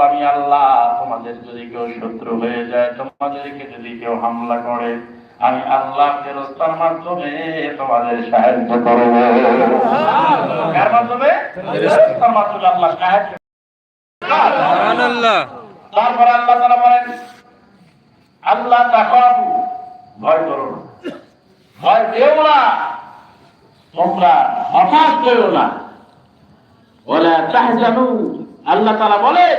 আমি আল্লাহ তোমাদের যদি কেউ শত্রু হয়ে যায় তোমাদেরকে যদি কেউ হামলা করে আমি আল্লাহ ফেরস্তার মাধ্যমে তোমাদের সাহায্য করব। কার মাধ্যমে? আল্লাহ সাহায্য সুবহানাল্লাহ। তারপর আল্লাহ তাআলা বলেন আল্লাহ তাকাবু ভয় করো ভয় পেও না। তোমরা হতাশ হইও না। তাহজানু। আল্লাহ তাআলা বলেন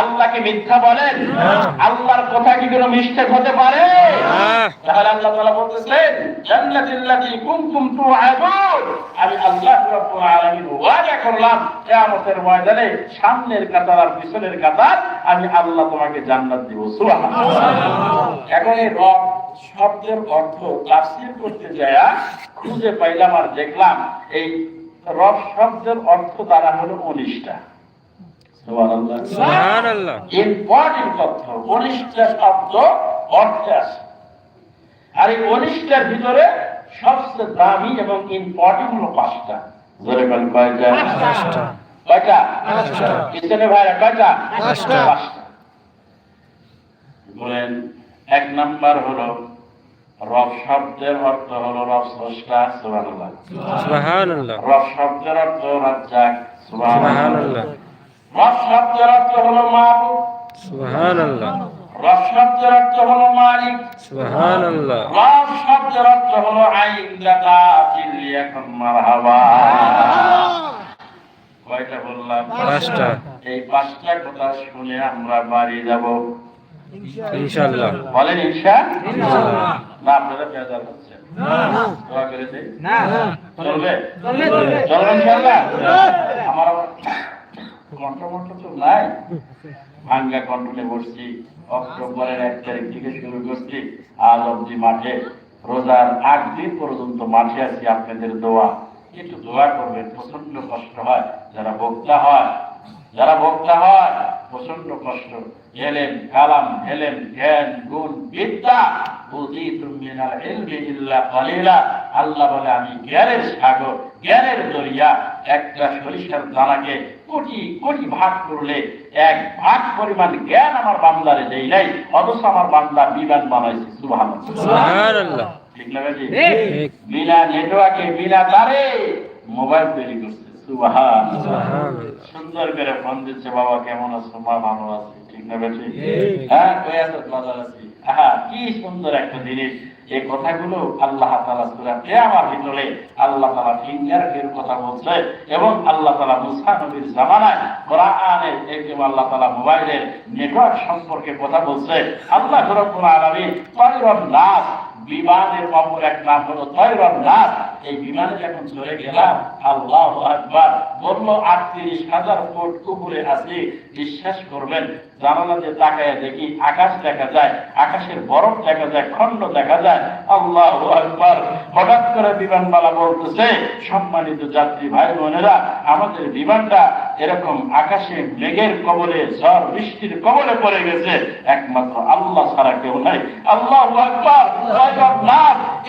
আল্লাহকে মিথ্যা বলেন। আল্লাহর কথা কি কোনো মিস্টেক হতে পারে? হ্যাঁ। তাহলে আল্লাহ তাআলা বলতেছেন জান্নাতিল্লাতি কুনতুম তুআদুন আমি আল্লাহ রাব্বুল আলামিন ওয়াদা করলাম কিয়ামতের ময়দানে সামনের কাতার আর পিছনের কাতার আমি আল্লাহ তোমাকে জান্নাত দেব। সুবহানাল্লাহ। এখন এই রব শব্দের অর্থ তাফসীর করতে যায়া খুঁজে পাইলাম আর দেখলাম এই রব শব্দের অর্থ দ্বারা হলো সুবহানাল্লাহ ইম্পর্টেন্ট তথ্য উনিশটা শব্দ অর্থে আছে আর এই ভিতরে সবচেয়ে দামি এবং ইম্পর্টেন্ট হলো পাঁচটা। জোরে বল কয়টা? কয়টা? পাঁচটা। ভাইরা কয়টা? পাঁচটা। পাঁচটা। বলেন এক নাম্বার হলো রব শব্দের অর্থ হলো রব স্রষ্টা সুবহানাল্লাহ। সুবহানাল্লাহ। রব শব্দের অর্থ রাজ্জাক সুবহানাল্লাহ। রব শব্দের অর্থ হলো মাবুদ সুবহানাল্লাহ। অর্থ হলো মালিক। সুবহানাল্লাহ। রব শব্দের অর্থ হলো আইন দাতা চিল্লি মারহাবা। কয়টা বললাম? পাঁচটা। এই পাঁচটা কথা শুনে আমরা বাড়ি যাব। ইনশাআল্লাহ। বলেন ইনশাআল্লাহ। না আপনারা বেজার হচ্ছেন। দোয়া করে দেই চলবে? চলবে, চলবে। চলবে ইনশাআল্লাহ? আমার মন্ত্র তো নাই। ভাঙ্গা বসছি, অক্টোবরের এক তারিখ থেকে শুরু করছি, আজ অব্দি মাঠে। রোজার আট দিন পর্যন্ত মাঠে আছি, আপনাদের দোয়া। দোয়া করবেন প্রচণ্ড কষ্ট হয়। যারা বক্তা হয়, যারা বক্তা হয় প্রচণ্ড কষ্ট। কালাম জ্ঞান, গুণ, বিদ্যা। আল্লাহ বলে, আমি জ্ঞানের সাগর, জ্ঞানের দরিয়া। একটা সরিষার দানাকে কোটি কোটি ভাগ করলে এক ভাগ পরিমাণ জ্ঞান আমার বান্দারে দেই নাই। অথচ আমার বান্দা বিমান বানাইছে সুবহানাল্লাহ। সুবহানাল্লাহ। ঠিক না ভাইজি? বিনা নেটওয়ার্কে বিনা তারে মোবাইল তৈরি করছে সুন্দর করে ফোন দিচ্ছে বাবা কেমন আছো? মা ভালো আছে ঠিক না বেশি হ্যাঁ কই আছো ভালো আছি। হ্যাঁ কি সুন্দর একটা জিনিস। এই কথাগুলো আল্লাহ তাআলা সূরা কিয়ামার ভিতরে আল্লাহ ফিঙ্গার এর কথা বলছে এবং আল্লাহ তাআলা মুসা নবীর জামানায় একদম আল্লাহ তাআলা মোবাইলের নেটওয়ার্ক সম্পর্কে কথা বলছে। আল্লাহ রাব্বুল আলামিন তয়রন নাস, বিমানের অপর এক নাম হলো তয়রন নাস। এই বিমানে যখন চলে গেলাম, আল্লাহ আকবার, বলল, আটত্রিশ হাজার ফুট উপরে আছি, বিশ্বাস করবেন জানালা যে তাকায় দেখি আকাশ দেখা যায়, আকাশের বরফ দেখা যায় খন্ড দেখা যায়। আল্লাহ আকবার। হঠাৎ করে বিমানবালা বলতেছে, সম্মানিত যাত্রী ভাই বোনেরা, আমাদের বিমানটা এরকম আকাশে মেঘের কবলে, ঝড় বৃষ্টির কবলে পড়ে গেছে। একমাত্র আল্লাহ ছাড়া কেউ নাই। আল্লাহ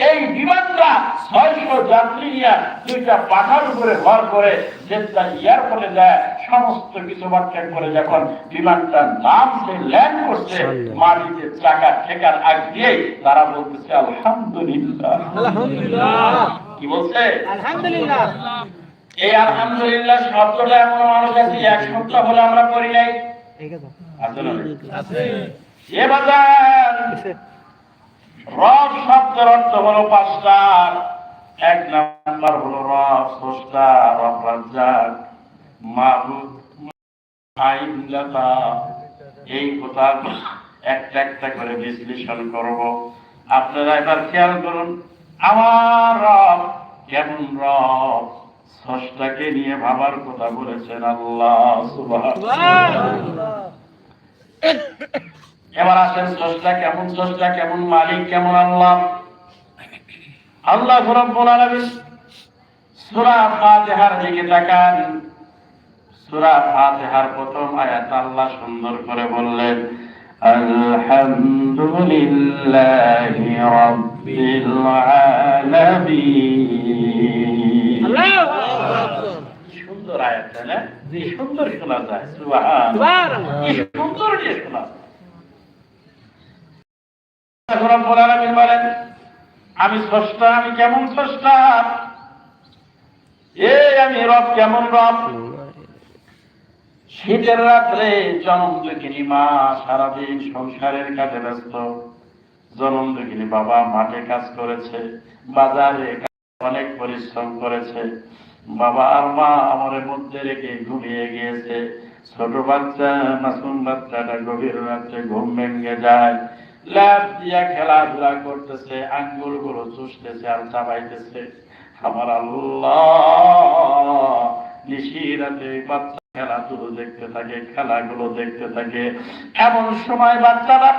এই বিমানটা ছয়শো যাত্রী নিয়ে দুইটা পাখার উপরে ভর করে জেদ্দা এয়ারপোর্টে যায় সমস্ত কিছু বাক্যান করে যখন বিমানটা নামছে ল্যান্ড করছে মাটিতে চাকা ঠেকার আগ দিয়ে তারা বলতেছে আলহামদুলিল্লাহ। আলহামদুলিল্লাহ। কি বলছে? আলহামদুলিল্লাহ। এই আলহামদুলিল্লাহ শব্দটা এমন মানুষ আছে এক সপ্তাহ হলে আমরা করি নাই। রব শব্দের অর্থ হলো পাঁচটা। এক নাম্বার হলো রব স্রষ্টা রব রাজ্জাক মাহবুদ আইনদাতা এই কথা একটা একটা করে বিশ্লেষণ করব। আপনারা এবার খেয়াল করুন, আমার রব কেমন রব? স্রষ্টাকে নিয়ে ভাবার কথা বলেছেন আল্লাহ এবার আসেন স্রষ্টা কেমন স্রষ্টা কেমন মালিক, কেমন আল্লাহ? আল্লাহ রব্বুল আলামিন সূরা ফাতিহার দিকে তাকান। সূরা ফাতিহার প্রথম আয়াত আল্লাহ সুন্দর করে বললেন আলহামদুলিল্লাহি রাব্বিল আলামিন। সুন্দর আয়াত যে সুন্দর শোনা যায় সুবহানাল্লাহ। কি সুন্দর যে শোনা। আল্লাহ রাব্বুল আলামিন বলেন আমি স্রষ্টা, আমি কেমন স্রষ্টা? এই আমি রব, কেমন রব? শীতের রাত্রে জনম দুঃখিনী মা, সারাদিন সংসারের কাজে ব্যস্ত। জনম দুঃখিনী বাবা মাঠে কাজ করেছে, বাজারে অনেক পরিশ্রম করেছে। বাবা আর মা আমার মধ্যে রেখে ঘুমিয়ে গিয়েছে। ছোট বাচ্চা, মাসুম বাচ্চাটা গভীর রাত্রে ঘুম ভেঙে যায়। ল্যাব দিয়া খেলাধুলা করতেছে আঙ্গুলগুলো চুষতেছে আর চাবাইতেছে। আমার আল্লাহ নিশিরাতে বাচ্চা খেলাধুলো দেখতে থাকে, খেলাগুলো দেখতে থাকে। এমন সময় বাচ্চারা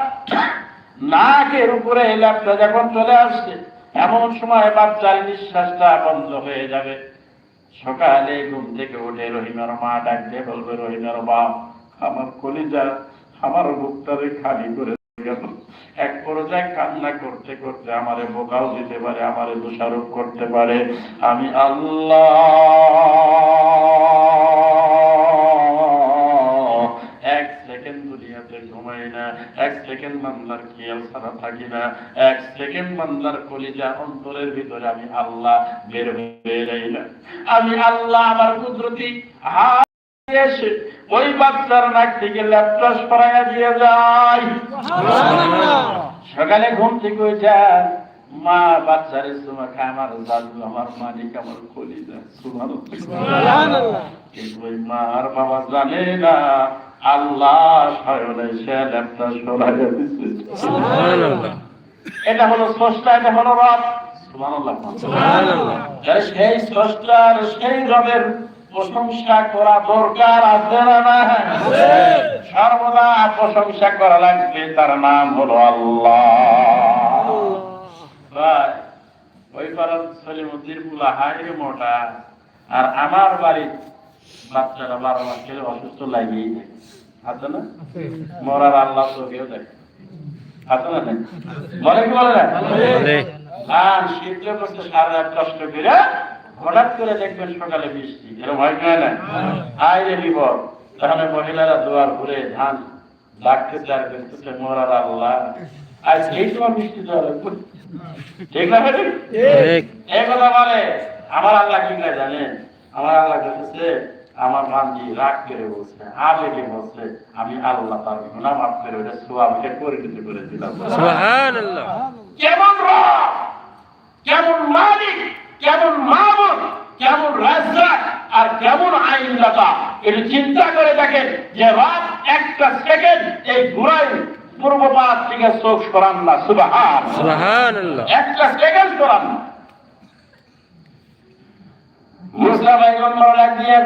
নাকের উপরে ল্যাপটা যখন চলে আসছে, এমন সময় বাচ্চার নিঃশ্বাসটা বন্ধ হয়ে যাবে। সকালে ঘুম থেকে উঠে রহিমার মা ডাক দিয়ে বলবে, রহিমার বাপ, আমার কলিজা, আমার বুকটারে খালি করে এক পর্যায়ে কান্না করতে করতে আমারে বোকাও দিতে পারে, আমারে দোষারোপ করতে পারে। আমি আল্লাহ। সেকেন্ড এক সেকেন্ড অন্তরের ভিতরে আমি আল্লাহ বের হয়ে না। আমি আল্লাহ আমার কুদরতি এসে ওই বাচ্চার নাক থেকে ল্যাপটস পরাইয়া দিয়ে যায়। সকালে ঘুম থেকে উঠে মা বাচ্চারে সুমা খায় আমার জাদু আমার মালিক আমার কিন্তু ওই মা আর বাবা জানে না আল্লাহ স্বয়ং এসে ল্যাপটা সরাইয়া দিচ্ছে এটা হলো স্রষ্টা এটা হলো রব। সুবহানাল্লাহ। সুবহানাল্লাহ। সেই স্রষ্টার সেই রবের প্রশংসা করা দরকার আছে না না সর্বদা প্রশংসা করা লাগবে তার নাম হলো আল্লাহ। ভাই, ওই পাড়ার সলিমুদ্দিন পুলা হাইরে মোটা। আর আমার বাড়ির বাচ্চারা বারো মাস খেলে অসুস্থ লাগিয়েই থাকে আছে না? মরার আল্লাহ চোখেও দেখে আছে না? বলে কি বলে। না সারা কষ্ট করে হঠাৎ করে দেখবেন সকালে বৃষ্টি এরকম হয় কি হয় না? আয় রে বিপদ। তাহলে মহিলারা দুয়ার ঘুরে ধান লাগতে আর কিন্তু মরার আল্লাহ। আজ এই সময় বৃষ্টি দেওয়া ঠিক না এই কথা বলে আমার আল্লাহ কি না জানেন? আমার আল্লাহ বলতেছে আমার বান্দি রাগ করে বলছে আবেগে বলছে আমি আল্লাহ তার মাফ করে ওটা সোয়াবকে পরিণত করে দিলাম। সুবহানাল্লাহ। কেমন কেমন মালিক? কেমন মামুন কেমন রাজ্জাক আর কেমন আইনদাতা? এটা চিন্তা করে দেখেন যে রাত একটা সেকেন্ড এই ঘুরাই পূর্ব পাশ থেকে চোখ সরান না সুবাহান। একটা সেকেন্ড সরান। না দিয়ে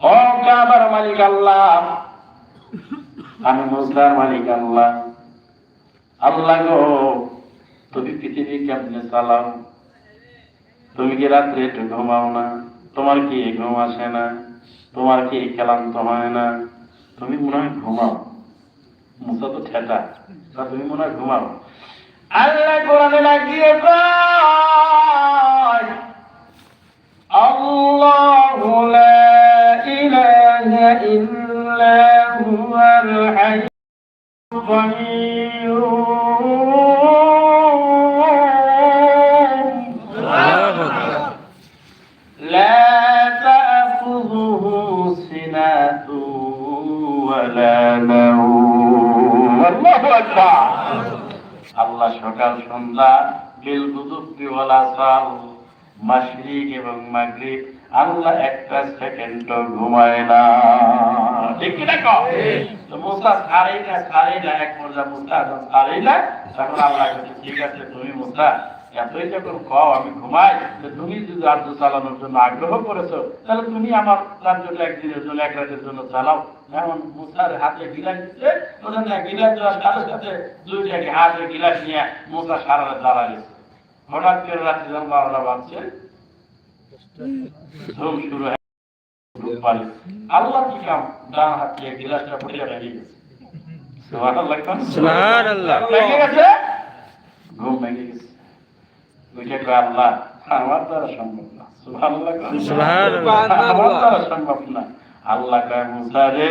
ও কাবার মালিক আল্লাহ? আমি মুসার মালিক আল্লাহ। আল্লাহ গো। তুমি পৃথিবী কেমনে চালাও? তুমি কি রাত্রে একটু ঘুমাও না? তোমার কি ঘুম আসে না? তোমার কি ক্লান্ত হয় না? তুমি মনে হয় ঘুমাও। মুসা তো ঠেটা। তা তুমি মনে হয় ঘুমাও। আল্লাহ কোরআনে লাগিয়ে আল্লাহু লা ইলাহা ইল্লা হুয়াল হাইয়্যুল ولا نوم الله أكبر আল্লাহ সকাল সন্ধ্যা বিল গুদুব্বি ওয়ালা সাল মাশরিক এবং মাগরিব আল্লাহ একটা সেকেন্ড ঘুমায় না ঠিক কি দেখো তো মুসা ছাড়েই না ছাড়েই না এক পর্যায়ে মুসা যখন ছাড়েই না তখন আল্লাহ বলছে, ঠিক আছে তুমি মুসা এতই যখন খাও আমি ঘুমাই তো তুমি যদি রাজ্য চালানোর জন্য আগ্রহ করেছ তাহলে তুমি আমার রাজ্যটা একদিনের জন্য এক রাতের জন্য চালাও। এমন মুসার হাতে গিলাস দিচ্ছে ওখানে না গিলাস দেওয়ার সাথে সাথে দুইটাকে হাতে গিলাস নিয়ে মুসা সারা রাত দাঁড়ায় হঠাৎ করে রাত্রি যখন বারোটা বাজছে ধুম শুরু হয় আল্লাহ কি কাম? ডান হাত দিয়ে গিলাসটা পড়ে রেখে গেছে। সুবহানাল্লাহ। সুবহানাল্লাহ। ভেঙে গেছে? ঘুম ভেঙে গেছে। ওইটা আল্লাহ। আমার দ্বারা সম্ভব না। আমার দ্বারা সম্ভব না। আল্লাহ মুসা রে।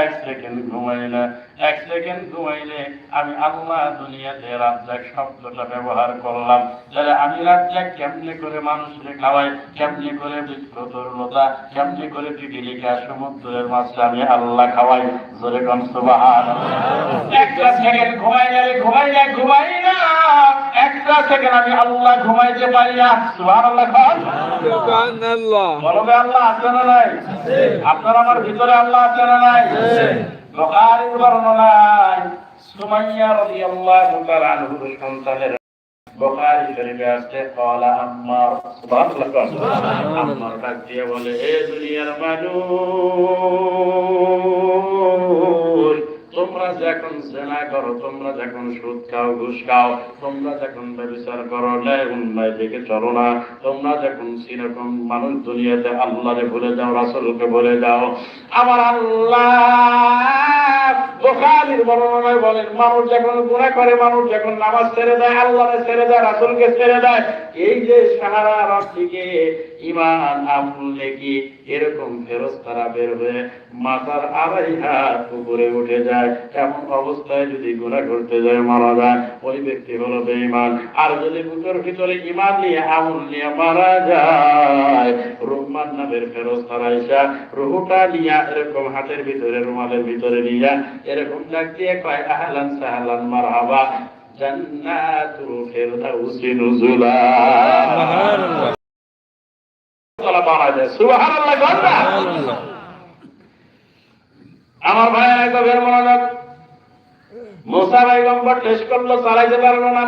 এক সেকেন্ড ঘুমাইলে এক সেকেন্ড ঘুমাইলে আমি আল্লাহ দুনিয়াতে রাজ্জাক শব্দটা ব্যবহার করলাম। তাহলে আমি রাজ্জাক কেমনে করে মানুষকে খাওয়াই কেমনে করে বৃক্ষতরলতা কেমনে করে পিপিলিকা সমুদ্রের মাছটা আমি আল্লাহ খাওয়াই। জোরে কম সুবাহান একটা সেকেন্ড ঘুমাইলে ঘুমাই না ঘুমাই না। একটা সেকেন্ড আমি আল্লাহ ঘুমাইতে পারি না। সুবহান আল্লাহ খান বলবে আল্লাহ আছে না নাই? আপনার আমার ভিতরে আল্লাহ আছে না নাই? বুখারীর বর্ণনায় সুমাইয়া রাদিয়াল্লাহু তাআলা আনহুর সন্তানের বখারি শরীফে আছে ক্বালা আম্মার, সুবহানাল্লাহ, আম্মার ডাক দিয়ে বলে হে দুনিয়ার মানুষ তোমরা যখন জেনা করো, তোমরা যখন সুদ খাও, ঘুষ খাও, তোমরা যখন ব্যবচার করো, ন্যায় দিকে চলো না। তোমরা যখন সেরকম মানুষ দুনিয়াতে আল্লাহরে ভুলে যাও, রাসূলকে ভুলে যাও, আমার আল্লাহ বুখারীর বর্ণনায় বলেন, মানুষ যখন গুনাহ করে, মানুষ যখন নামাজ ছেড়ে দেয়, আল্লাহরে ছেড়ে দেয়, রাসূলকে ছেড়ে দেয়, এই যে সাহারা রাত থেকে ইমান আমল, নেকি এরকম ফেরস্তারা বের হয়ে মাথার আড়াই হাত উপরে উঠে যায়। এমন অবস্থায় যদি গুণা করতে যায়, মারা যায়। ওই ব্যক্তি হলো বেঈমান। আর যদি বুকের ভিতরে ইমান নিয়ে, আমল নিয়ে মারা যায়, রহমান নামের ফেরস্তারা এসা রুহুটা নিয়ে এরকম হাতের ভিতরে, রুমালের ভিতরে নিয়ে এরকম ডাক দিয়ে কয়, আহলান সাহলান মারহাবা, জান্নাতুল ফিরদাউসি নুজুলা। তলা পাওয়া যায় সুবহানাল্লাহ গন্ডা সুবহানাল্লাহ। আমার ভাই গভীর মনোযোগ মুসা পয়গম্বর টেস্ট করল চালাইতে পারল না।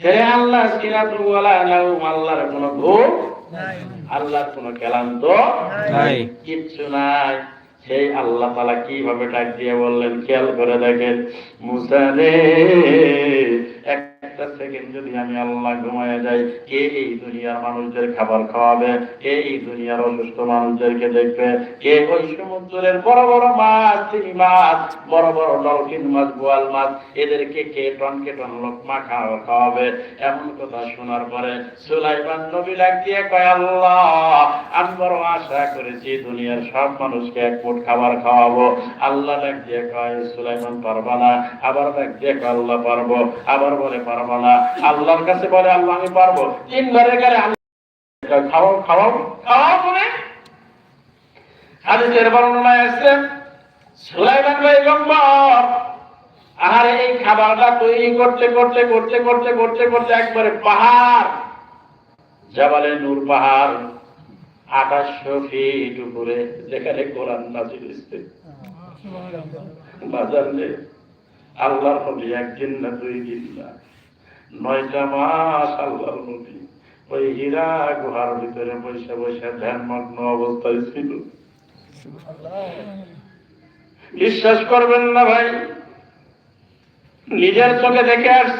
হে আল্লাহ সিনাতুল ওয়ালা নাউম আল্লাহর কোনো ঘুম আল্লাহর কোনো ক্লান্ত নাই। কিচ্ছু নাই। সেই আল্লাহ তালা কীভাবে ডাক দিয়ে বললেন খেয়াল করে দেখেন মুসা রে একটা সেকেন্ড যদি আমি আল্লাহ ঘুমায় যাই, কে এই দুনিয়ার মানুষদের খাবার খাওয়াবে? কে এই দুনিয়ার অসুস্থ মানুষদেরকে দেখবে? কে ওই সমুদ্রের বড় বড় মাছ চিনি মাছ, বড় বড় ডলফিন মাছ, বোয়াল মাছ, এদেরকে কে টন কে টন লোকমা খাওয়া খাওয়াবে? এমন কথা শোনার পরে সুলাইমান নবী দিয়ে কয়, আল্লাহ, আমি বড় আশা করেছি দুনিয়ার সব মানুষকে এক মুঠ খাবার খাওয়াবো। আল্লাহ দিয়ে কয়, সুলাইমান, পারবা না। আবার দিয়ে কয়, আল্লাহ, পারব। আবার বলে, পারব না। আল্লাহর কাছে বলে, আল্লাহ, আমি পারব। তিনবারের গেলে খাওয়াও খাওয়াও। খাওয়াও বলে হাদিসের বর্ণনায় সুলাইমান আর এই খাবারটা তৈরি করতে করতে করতে করতে করতে করতে একবারে পাহাড়। জাবালে নূর পাহাড়, আঠাশশো ফিট উপরে, যেখানে কোরআন নাজিল হয়েছে। বাজার আল্লাহর নবী একদিন না দুই দিন না। নয়টা মাস আল্লাহর নবী ওই হীরা গুহার ভিতরে বসে বসে ধ্যানমগ্ন অবস্থায় ছিল। বিশ্বাস করবেন না ভাই, নিজের চোখে দেখে আস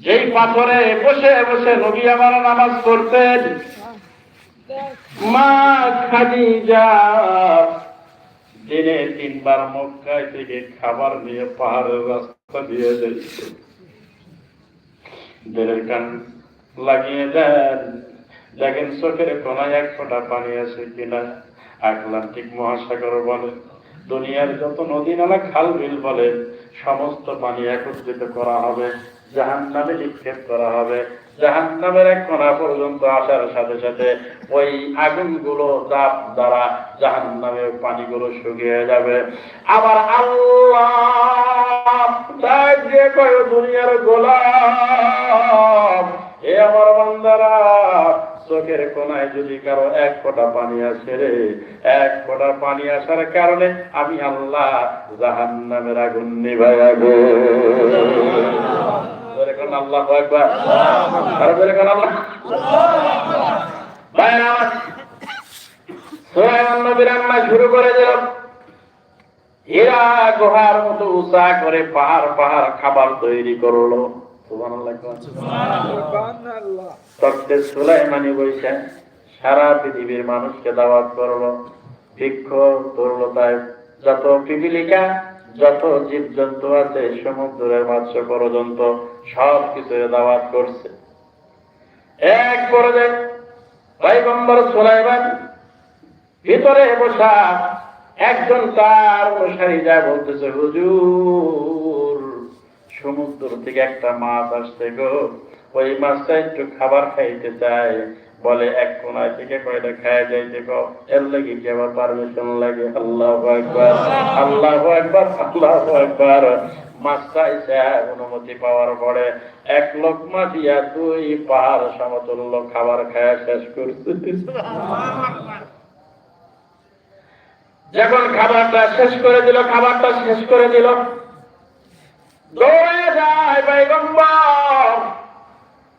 যেই পাথরে বসে বসে নবী আমার নামাজ করতেন মা খাদিজা দিনে তিনবার মক্কায় থেকে খাবার নিয়ে পাহাড়ের রাস্তা দিয়ে যাইত বেলের কান লাগিয়ে দেন। দেখেন চোখের কোনায় এক ফোঁটা পানি আছে কিনা। আটলান্টিক মহাসাগর বলে, দুনিয়ার যত নদী নালা খাল বিল বলে সমস্ত পানি একত্রিত করা হবে জাহান নামে নিক্ষেপ করা হবে। জাহান নামের এক কোনা পর্যন্ত আসার সাথে সাথে ওই আগুনগুলো চাপ দ্বারা জাহান নামের পানিগুলো শুকিয়ে যাবে। আবার আল্লাহ দিয়ে কয়, দুনিয়ার গোলাম এ আমার বান্দারা, চোখের কোনায় যদি কারও এক ফোঁটা পানি আসে রে, এক ফোঁটা পানি আসার কারণে আমি আল্লাহ জাহান নামের আগুন নিভাইয়াবো আল্লাহ একবার আরও জোরে কোন আল্লাহ ভাইরা আমার সোহান নবী রান্না শুরু করে দিল এরা গুহার মতো উঁচা করে পাহাড় পাহাড় খাবার তৈরি করল। সুলাইমানি সারা পৃথিবীর মানুষকে দাওয়াত করল। বৃক্ষ তরুলতায় যত পিপিলিকা যত জীব জন্তু আছে, সমুদ্রের মৎস্য পর্যন্ত সব কিছুর দাওয়াত করছে। এক পর্যায়ে পয়গম্বর সুলাইমান ভিতরে বসা একজন তার অনুসারী যা বলতেছে, হুজুর, সমুদ্র থেকে একটা মাছ আসছে গো। ওই মাছটা একটু খাবার খাইতে চায় বলে, এক কোনায় থেকে কয়টা খায় যাইতে গো এর লাগি কি আবার পারমিশন লাগে? আল্লাহ একবার আল্লাহ একবার আল্লাহ একবার অনুমতি পাওয়ার পরে এক লোক মা দিয়া দুই সমতুল্য খাবার খায়া শেষ যখন খাবারটা শেষ করে দিল, খাবারটা শেষ করে দিল, দৌড়ে যায় পয়গম্বর।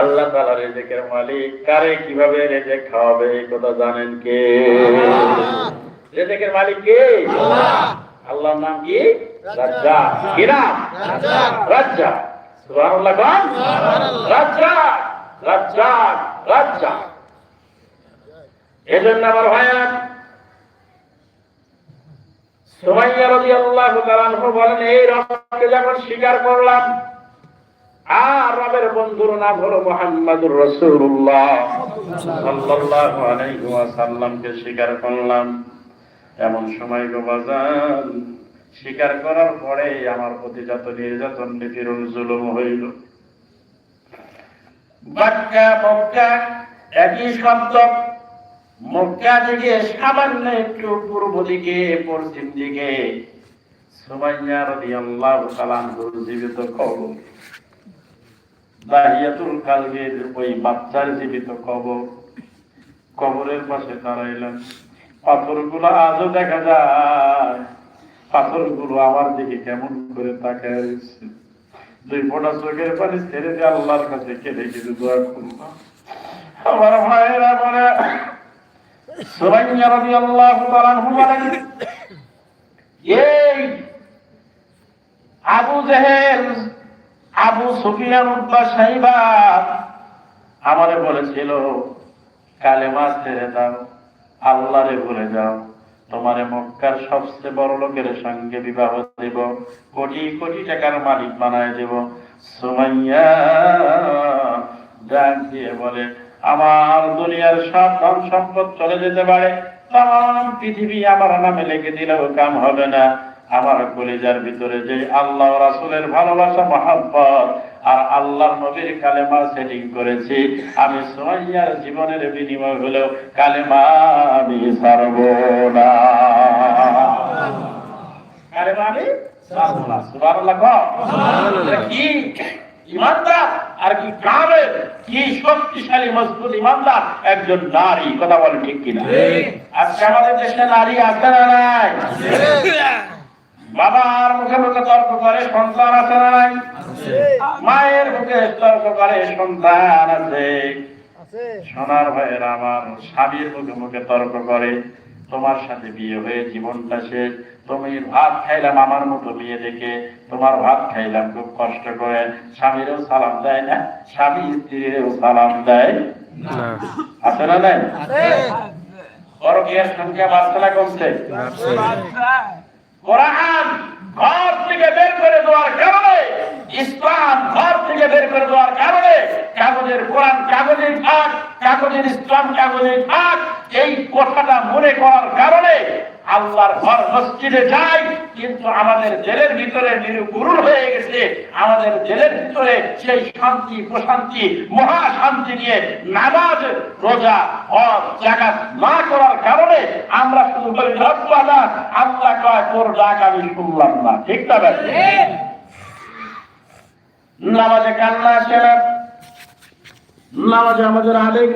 আল্লাহ তাআলা রিজিকের মালিক। কারে কীভাবে রিজিক খাওয়াবে এই কথা জানেন কে? রিজিকের মালিক কে? আল্লাহর নাম কি? রাজ্জাক। কি নাম? রাজ্জাক। সুবহানাল্লাহ কোন? রাজ্জাক। রাজ্জাক। রাজ্জাক। এজন্য আমার ভাইয়া সুমাইয়া রাদিয়াল্লাহু তাআলা বলেন এই রবকে যখন স্বীকার করলাম আর রবের বন্ধুর নাম হলো মুহাম্মাদুর রাসূলুল্লাহ। সাল্লাল্লাহু আলাইহি ওয়াসাল্লামকে স্বীকার করলাম। এমন সময় গো বাজান, স্বীকার করার পরে আমার প্রতি যত নির্যাতন, নিপীড়ন, জুলুম হইল। বাক্কা মক্কা একই শব্দ। মক্কা থেকে সামান্য একটু পূর্ব দিকে, পশ্চিম দিকে। সুমাইয়া তাআলা আনহুর জীবিত কবর। দাহিয়াতুল কালবের ওই বাচ্চার জীবিত কবর, কবরের পাশে দাঁড়াইলাম। পাথরগুলো আজও দেখা যায়। পাথরগুলো আমার দিকে কেমন করে তাকায় রয়েছে। দুই ফোঁটা চোখের পানি ছেড়ে দিয়ে আল্লাহর কাছে কেঁদে কেঁদে দোয়া করলাম। আমার ভাইয়েরা বলে, সুরাইয়া আনহু বলেন এই আবু জেহেল আবু সুফিয়ান উদ্বা সাইবা আমারে বলেছিল, কালেমা ছেড়ে দাও, আল্লাহরে ভুলে যাও। তোমারে মক্কার সবচেয়ে বড় লোকের সঙ্গে বিবাহ দেব, কোটি কোটি টাকার মালিক বানায় দেব। সুমাইয়া ডাক দিয়ে বলে, আমার দুনিয়ার সব ধন সম্পদ চলে যেতে পারে। তাম পৃথিবী আমার নামে লেগে দিলেও কাম হবে না। আমার কলিজার ভিতরে যে আল্লাহ রাসুলের ভালোবাসা মহাব্বত আর আল্লাহর নবীর কালেমা সেটিং করেছি আমি সুমাইয়ার জীবনের বিনিময় হলেও কালেমা আমি ছাড়ব না। কালেমা আমি ছাড়ব না। সুবহানাল্লাহ কি ইমানদার আর কি কামের কি শক্তিশালী মজবুত ইমানদার একজন নারী কথা বলেন ঠিক কিনা? আজকে আমাদের দেশে নারী আছে না নাই? বাবার মুখে মুখে তর্ক করে সন্তান আছে না নাই মায়ের মুখে তর্ক করে সন্তান আছে। সোনার ভাইয়ের আমার স্বামীর মুখে মুখে তর্ক করে তোমার সাথে বিয়ে হয়ে জীবনটা শেষ। তুমি ভাত খাইলাম আমার মতো বিয়ে দেখে তোমার ভাত খাইলাম খুব কষ্ট করে। স্বামীরও সালাম দেয় না স্বামী স্ত্রীরও সালাম দেয় না। আছে না নাই? বড় বিয়ের সংখ্যা না কমছে। কোরআন ঘর থেকে বের করে দেওয়ার কারণে ইসলাম ঘর থেকে বের করে দেওয়ার কারণে কাগজের কোরআন কাগজে থাক কাগজের ইসলাম কাগজে থাক এই কথাটা মনে করার কারণে আল্লাহর ঘর মসজিদে যাই কিন্তু আমাদের জেলের ভিতরে নিরুগুরুর হয়ে গেছে। আমাদের জেলের ভিতরে সেই শান্তি প্রশান্তি মহা শান্তি নিয়ে নামাজ রোজা হজ জাকাত না করার কারণে আমরা শুধু বলি রব্বানা আল্লাহ কয় তোর ডাক আমি শুনলাম না। ঠিক না নামাজে কান্না আসে না। নামাজে আমাদের আবেগ